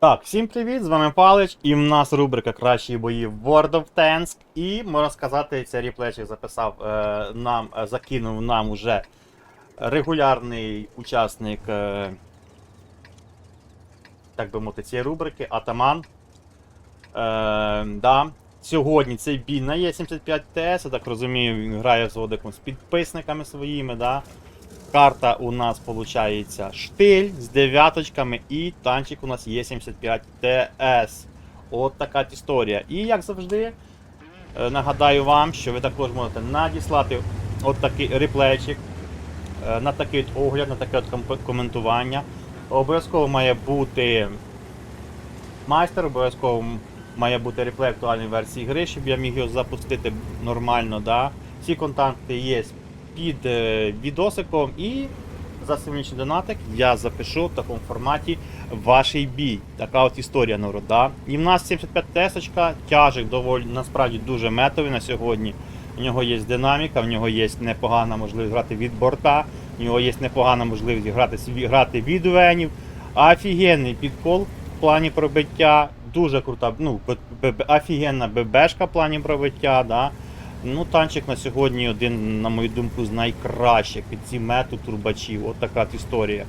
Так, всім привіт, з вами Палич, і в нас рубрика Кращі бої в World of Tanks. І можна сказати, цей реплечик записав е, нам, е, закинув нам уже регулярний учасник, е, так би мовити, цієї рубрики Атаман. Е, да. Сьогодні цей бій на Е75 ТС, я так розумію, він грає з Одиком з підписниками своїми. Да. Карта у нас виходить штиль з дев'яточками і танчик у нас є 75 ТС. От така історія. І як завжди, е, нагадаю вам, що ви також можете надіслати от такий реплейчик е, на такий от огляд, на таке от коментування. Обов'язково має бути майстер, обов'язково має бути реплей актуальної версії гри, щоб я міг його запустити нормально. Да? Всі контакти є під е, відосиком і за сильніший донатик я запишу в такому форматі ваш бій. Така от історія народ. Да? І в нас 75 тесочка, тяжик доволі насправді дуже метовий на сьогодні. У нього є динаміка, в нього є непогана можливість грати від борта, в нього є непогана можливість грати, грати від венів. Офігенний підкол в плані пробиття, дуже крута, ну, офігенна ББшка в плані пробиття. Да? Ну, танчик на сьогодні один, на мою думку, з найкращих під ці мету турбачів. От така історія.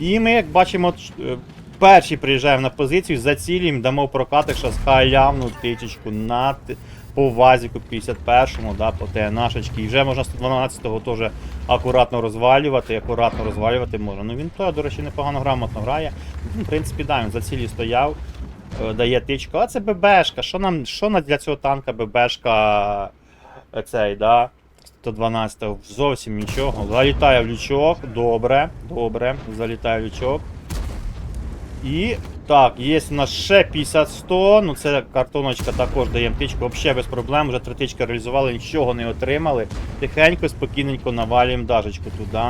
І ми, як бачимо, е, перші приїжджаємо на позицію, зацілюємо, дамо прокатик, що халявну тичечку на по вазіку 51-му, да, по ТНАшечки. І вже можна 112-го теж акуратно розвалювати, акуратно розвалювати можна. Ну він то, до речі, непогано грамотно грає. Ну, в принципі, да, він за цілі стояв, е, дає тичку. А це ББшка. Що нам що для цього танка ББшка цей, да? 112 зовсім нічого. Залітає в лючок, добре, добре, залітає в лючок. І так, є у нас ще 50-100, ну це картоночка також дає птичку, взагалі без проблем, вже три тички реалізували, нічого не отримали. Тихенько, спокійненько навалюємо дажечку туди.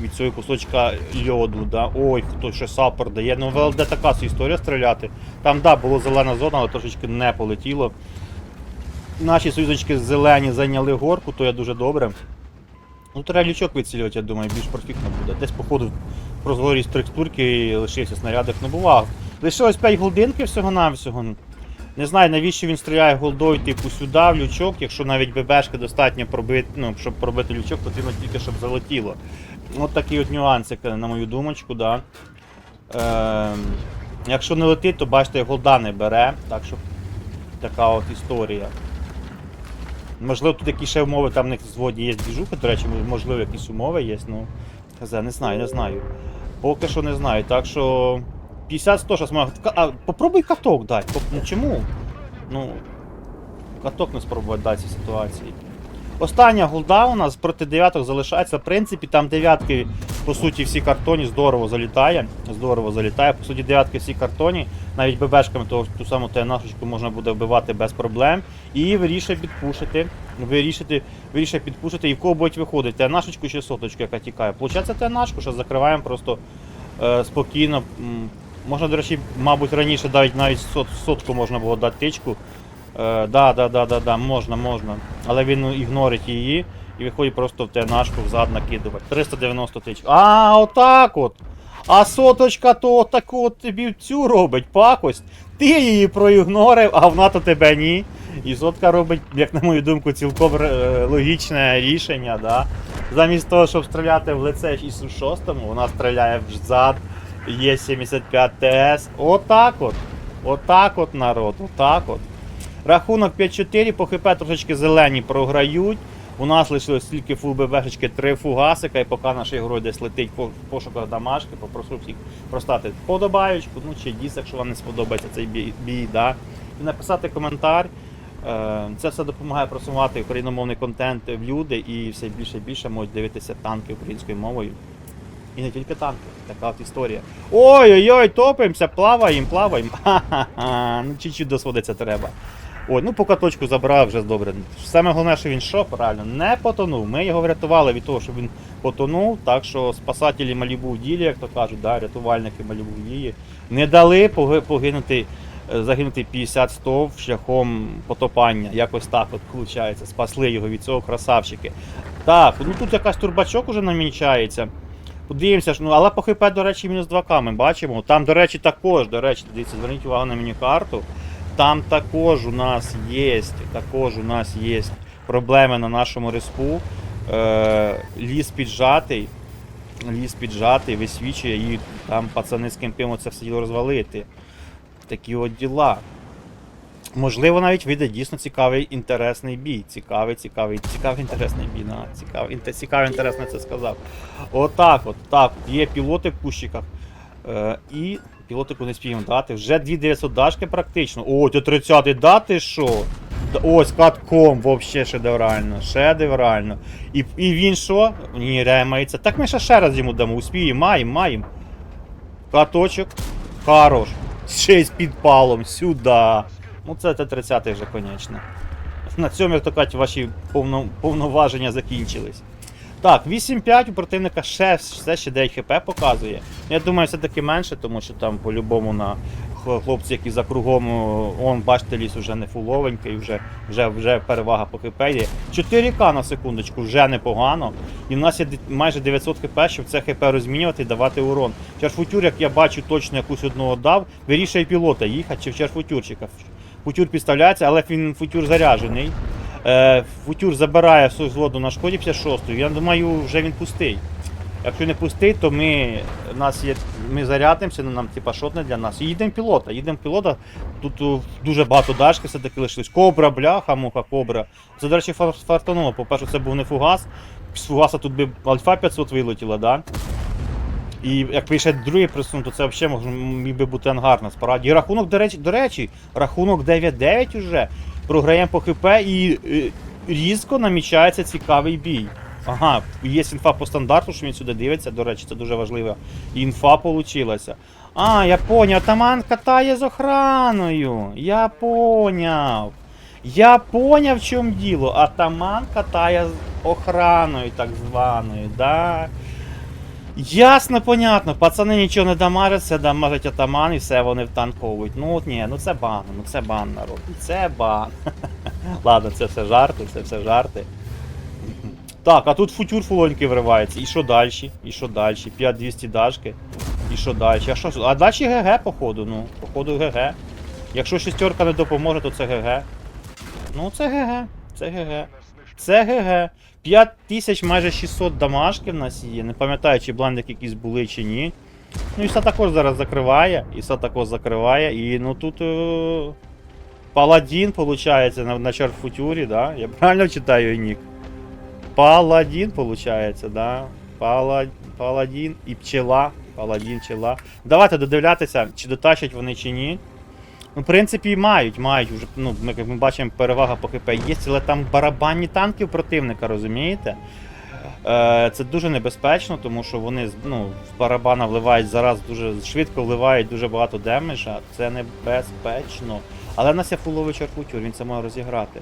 Від цього кусочка льоду, да. Ой, хто ще саппорт дає. Ну, в ЛД така історія стріляти. Там, да, була зелена зона, але трошечки не полетіло. Наші союзочки зелені зайняли горку, то є дуже добре. Ну, треба лючок відцілювати, я думаю, більш профітно буде. Десь, походу, в прозорій текстурки лишився снарядик, ну бував. Лишилось 5 голдинки всього-навсього. Не знаю, навіщо він стріляє голдою, типу, сюди, в лючок, якщо навіть ББшки достатньо пробити, ну, щоб пробити лючок, потрібно тільки, щоб залетіло. От такий от нюансик, на мою думочку, да. Ем, якщо не летить, то бачите, голда не бере. Так що така от історія. Можливо, тут якісь ще умови, там в них згодні є двіжуха, до речі, можливо, якісь умови є, ну. Не знаю, не знаю. Поки що не знаю. Так що. 50-100 зараз можна. А, попробуй каток дати. Ну чому? Ну. Каток не спробувати дати цій ситуації. Остання голда у нас проти дев'яток залишається. В принципі, там дев'ятки, по суті, всі картоні здорово залітає. Здорово залітає. По суті, дев'ятки всі картоні. Навіть ББшками того, ту саму ТНАшечку можна буде вбивати без проблем. І вирішує підпушити. Вирішити, вирішує підпушити і в кого будуть виходити. ТНАшечку чи соточку, яка тікає. Получається ТНАшку, що закриваємо просто е, спокійно. Можна, до речі, мабуть, раніше навіть навіть сот, сотку можна було дати тичку. Е, да, да, да, да, да, можна, можна. Але він ігнорить її і виходить просто в ТНАшку взад накидувати. 390 тисяч. А, отак от. А соточка то таку от тобі цю робить пакость. Ти її проігнорив, а вона то тебе ні. І сотка робить, як на мою думку, цілком е, логічне рішення. Да? Замість того, щоб стріляти в лице Ісу 6, вона стріляє взад. Є 75 ТС. Отак от. Отак от народ, отак от. Рахунок 5-4, по ХП трошечки зелені програють. У нас лишилось тільки фул ББшечки, три фугасика, і поки наш ігрой десь летить по пошуках дамашки, попрошу всіх простати подобаючку, ну чи діс, якщо вам не сподобається цей бій, бій да. І написати коментар. Е, Це все допомагає просувати україномовний контент в люди і все більше і більше можуть дивитися танки українською мовою. І не тільки танки, така от історія. Ой-ой-ой, топимося, плаваємо, плаваємо. Ну чуть-чуть досводиться треба. Ой, ну по каточку забрав вже добре. Саме головне, що він що, правильно, не потонув. Ми його врятували від того, що він потонув. Так що спасателі Малібу ділі, як то кажуть, да, рятувальники Малібу в не дали погинути, е, загинути 50-100 шляхом потопання. Якось так от виходить. Спасли його від цього красавчики. Так, ну тут якась турбачок уже намічається. Подивимося, ну, але по ХП, до речі, мінус 2К ми бачимо. Там, до речі, також, до речі, дивіться, зверніть увагу на міні-карту. Там також у нас є, також у нас є проблеми на нашому респу. Е, ліс піджатий. Ліс піджатий, висвічує, і там пацани з кемпимо це все діло розвалити. Такі от діла. Можливо, навіть вийде дійсно цікавий інтересний бій. Цікавий, цікавий, цікавий інтересний бій. На, цікавий, інте, цікавий, інтересний це сказав. Отак от, так. Є пілоти в кущиках. Е, і пілотику не спіємо дати. Вже 2900 дашки практично. О, то 30 дати що? Ось катком, вообще шедеврально. Шедеврально. І, і він що? Ні, ремається. Так ми ще ще раз йому дамо. Успіємо, маємо, маємо. Каточок. Хорош. Ще й з підпалом. Сюди. Ну це Т-30 вже, конечно. На цьому, як то кажуть, ваші повно, повноваження закінчились. Так, 8-5 у противника ще, все ще 9 хп показує. Я думаю, все-таки менше, тому що там по-любому на хлопці, які за кругом, он, бачите, ліс вже не фуловенький, вже, вже, вже перевага по хп є. 4К на секундочку, вже непогано. І в нас є майже 900 хп, щоб це хп розмінювати і давати урон. Чарфутюр, як я бачу, точно якусь одного дав, вирішує пілота їхати чи в чарфутюрчика. Футюр підставляється, але він футюр заряджений. Е, футюр забирає всю злоду на шкоді 56 Я думаю, вже він пустий. Якщо не пустий, то ми, нас є, ми зарядимося, ну, нам типа шотне для нас. І їдемо пілота. Їдемо пілота. Тут дуже багато дашки все-таки лишилось. Кобра, бляха, муха, кобра. Це, до речі, фартануло. По-перше, це був не фугас. З фугаса тут би альфа 500 вилетіла, да? І як пише другий присун, то це взагалі міг би бути ангар насправді. І рахунок, до речі, до речі, рахунок 9-9 уже. Програємо по ХП і е, різко намічається цікавий бій. Ага, є інфа по стандарту, що він сюди дивиться, до речі, це дуже важливо. Інфа получилася. А, я поняв, атаман катає з охраною. Я поняв. Я поняв, в чому діло. Атаман катає з охраною, так званою, да. Ясно, понятно. Пацани нічого не дамажать, все дамажить атаман і все вони втанковують. Ну от ні, ну це бан, ну це бан народ. Це бан. Ладно, це все жарти, це все жарти. Так, а тут футюр фулоньки вривається. І що далі? І що далі? 5200 дашки. І що далі? А що? А далі ГГ, походу, ну. Походу ГГ. Якщо шістерка не допоможе, то це ГГ. Ну це ГГ. Це ГГ. Це ГГ. 5000 майже 600 дамажки в нас є. Не пам'ятаю, чи блендик якісь були чи ні. Ну Іса також зараз закриває. Іса також закриває. І ну тут. Е... Паладін, виходить, на, на чарфутюрі, да? Я правильно читаю нік? Паладін, виходить, да? Пала... Паладін і пчела. Паладін, пчела. Давайте додивлятися, чи дотащать вони чи ні. Ну, в принципі, мають, мають. Вже, ну, ми, як ми бачимо, перевага по ХП є, але там барабанні танки у противника, розумієте? Е, це дуже небезпечно, тому що вони ну, в барабана вливають зараз дуже швидко вливають дуже багато демеджа. Це небезпечно. Але в нас є фуловий чаркутюр, він це може розіграти.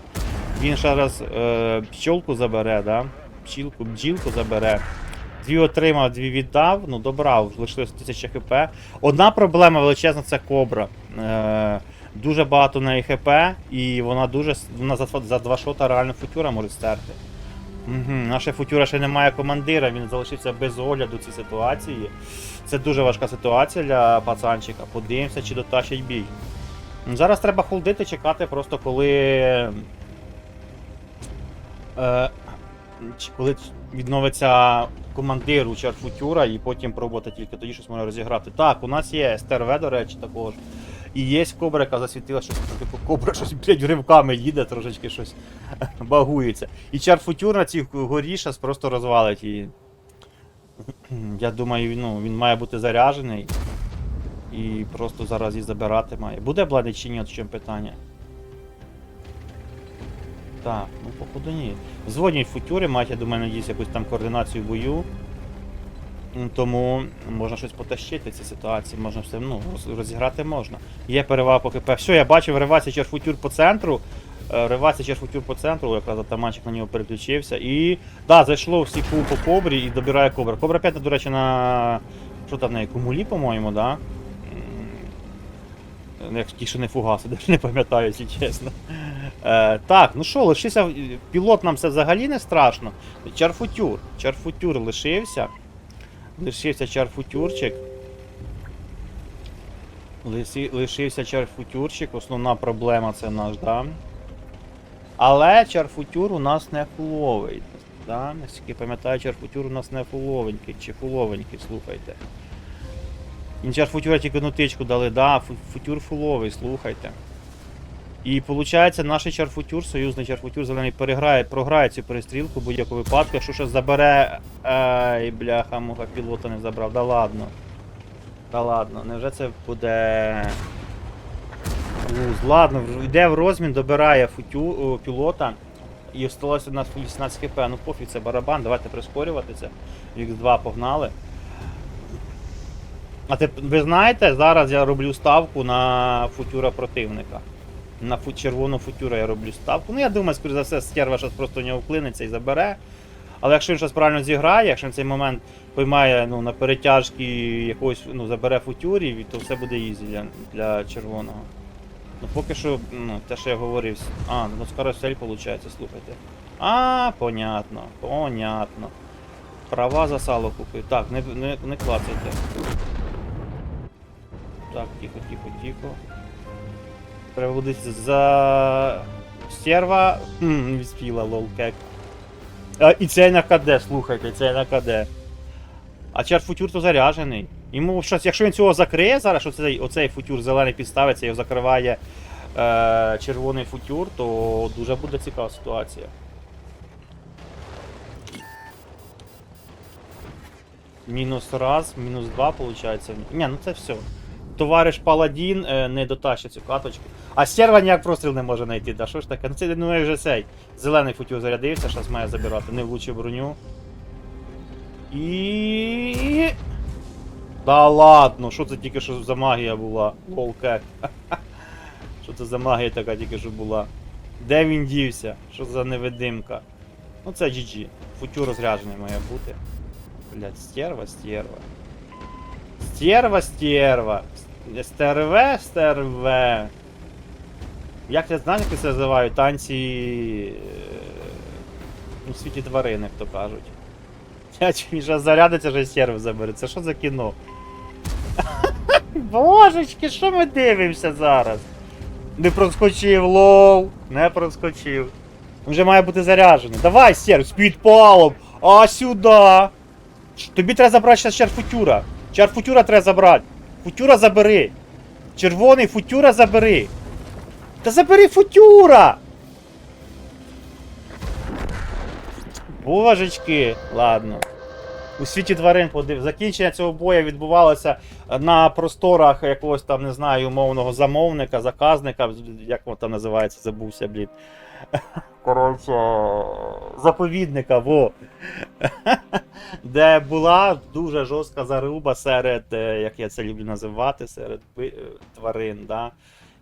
Він ще раз е, пчолку забере, да? Пчілку, бджілку забере. Дві отримав, дві віддав, ну добрав, лишилось 1000 хп. Одна проблема величезна це кобра. Е, дуже багато неї хп, і вона дуже вона за, за два шота реально футюра може стерти. Угу. Наша футюра ще немає командира, він залишився без огляду цій ситуації. Це дуже важка ситуація для пацанчика. Подивимося, чи дотащить бій. Ну, Зараз треба холдити, чекати просто коли. Е, коли відновиться командир у Чарфутюра і потім пробувати тільки тоді щось можна розіграти. Так, у нас є СТРВ, до речі, також. І є кобра, яка засвітила, що типу кобра щось, блядь, ривками їде, трошечки щось багується. І Чарфутюр на цій горі щас просто розвалить її. Я думаю, ну, він має бути заряджений. І просто зараз її забирати має. Буде блади чи ні, от чому питання. Так, ну походу ні. Дзвонять футюри, мають, я думаю, надіюсь, якусь там координацію бою. Тому можна щось потащити в цій ситуації, можна все, ну, розіграти можна. Є перевага по КП. Все, я бачив, ривається черфутюр по центру. Е, Ривається черфутюр по центру, якраз атаманчик на нього переключився. І. Да, зайшло всі кул по кобрі і добирає кобра. Кобра 5, до речі, на. Що там неї? Кумулі, по-моєму, да? Як ті, що не фугаси, навіть не пам'ятаю, якщо чесно. Е, так, ну що, лишився. Пілот нам це взагалі не страшно. Чарфутюр. Чарфутюр лишився. Лишився чарфутюрчик. Лишився чарфутюрчик, основна проблема це наш, да? Але чарфутюр у нас не фуловий. Да? Наскільки пам'ятаю, чарфутюр у нас не фуловенький, чи фуловенький, слухайте. І чарфутюра тільки одну дали, да, футюр фуловий, слухайте. І виходить, наш чарфутюр, союзний чарфутюр зелений переграє, програє цю перестрілку в будь-якому випадку, якщо щось забере. Ай, бляха, муха, пілота не забрав. Да ладно. Та ладно, невже це буде. Луз, ладно, йде в розмін, добирає футю, о, пілота. І осталося у нас 18 хп. Ну пофіг, це барабан, давайте прискорюватися. X2 погнали. А ти, ви знаєте, зараз я роблю ставку на футюра противника. На фу, червону футюра я роблю ставку. Ну я думаю, скоріш за все, стерва щось просто у нього вклиниться і забере. Але якщо він щось правильно зіграє, якщо він цей момент поймає ну, на перетяжки якогось, ну, забере футюрів, то все буде ізі для, для червоного. Ну поки що, ну, те, що я говорив. А, ну з карусель виходить, слухайте. А, понятно, понятно. Права за сало купив. Так, не, не, не клацайте. Так, тихо, тихо, тихо. Треба буде за стерва. Хм, не відспіла, лол, кек. А, і цей на КД, слухайте, цей на КД. А чар футюр то заряджений. Йому щось, якщо він цього закриє зараз, що цей, оцей футюр зелений підставиться і закриває е, червоний футюр, то дуже буде цікава ситуація. Мінус раз, мінус два, виходить. Ні, ну це все. Товариш Паладін е, не дотащить цю каточку. А стерва ніяк простріл не може знайти. Да що ж таке? Ну це ну, вже цей. Зелений футюр зарядився, зараз має забирати. Не влучив броню. І. Да ладно, що це тільки що за магія була? Лолкек. Що це за магія така тільки що була? Де він дівся? Що за невидимка? Ну це GG. Футюр розряджений має бути. Блять, стерва, стерва. Стерва, стерва. Стерве, стерве. Як я знаю, як це називають? Танці. е, У світі тварин, як кажуть. Я чую, що зарядиться, вже стерв забере. Це що за кіно? Божечки, що ми дивимося зараз? Не проскочив, лоу. Не проскочив. Вже має бути заряджений. Давай, стерв, з підпалом. А сюди. Тобі треба забрати зараз чар футюра. Чар футюра треба забрати. Футюра забери. Червоний футюра забери. Та забери футюра! Божечки, ладно. У світі тварин подив. Закінчення цього бою відбувалося на просторах якогось там, не знаю, умовного замовника, заказника, як воно там називається, забувся, блін. Коротше, заповідника, во. Де була дуже жорстка заруба серед, е, як я це люблю називати, серед е, тварин, да.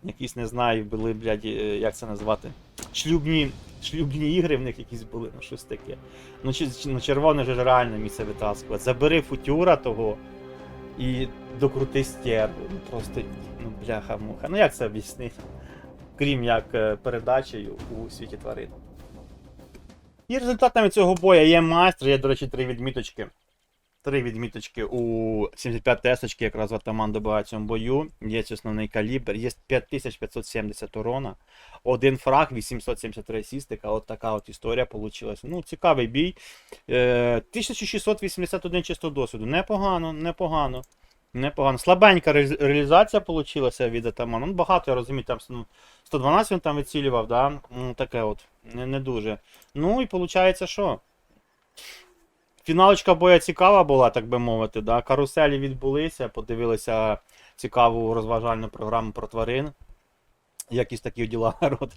Якісь не знаю, були, блядь, е, як це назвати? Шлюбні, шлюбні ігри в них якісь були, ну щось таке. Ну, чи, ну червоне ж реально місце витаскувати. Забери футюра того і докрути стерву. Ну просто, ну бляха-муха. Ну як це об'яснити? Крім як передачею у світі тварин. І результатами цього боя є майстер, є, до речі, три відміточки. Три відміточки у 75 тесочки, якраз атаман добиває в цьому бою. Є основний калібр, є 5570 урона, один фраг, 873 асістика. От така от історія вийшла. Ну, цікавий бій. Е, 1681 чисто досвіду. Непогано, непогано. Непогано. Слабенька реалізація вийшла від атамана. Ну, багато, я розумію, там ну, 112 він там вицілював, да? Ну, таке от. Не, не дуже. Ну і виходить, що? Фіналочка боя цікава була, так би мовити. Да? Каруселі відбулися, подивилися цікаву розважальну програму про тварин. Якісь такі діла народ.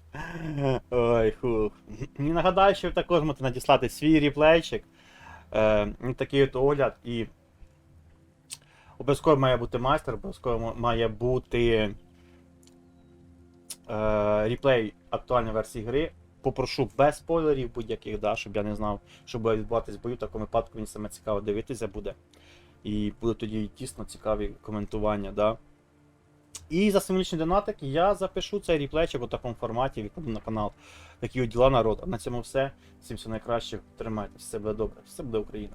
Ой, хух. І нагадаю, що ви також можете надіслати свій ріплейчик. Е, такий от огляд. І обов'язково має бути майстер, обов'язково має бути е, ріплей актуальної версії гри. Попрошу без спойлерів будь-яких, да, щоб я не знав, що буде відбуватись бою. В такому випадку мені саме цікаво дивитися буде. І буде тоді тісно цікаві коментування. Да. І за символічний донатик я запишу цей ріплечик у такому форматі, викладу на канал. Такі от діла народ. А на цьому все. Всім все найкраще. Тримайтеся, все буде добре, все буде Україна.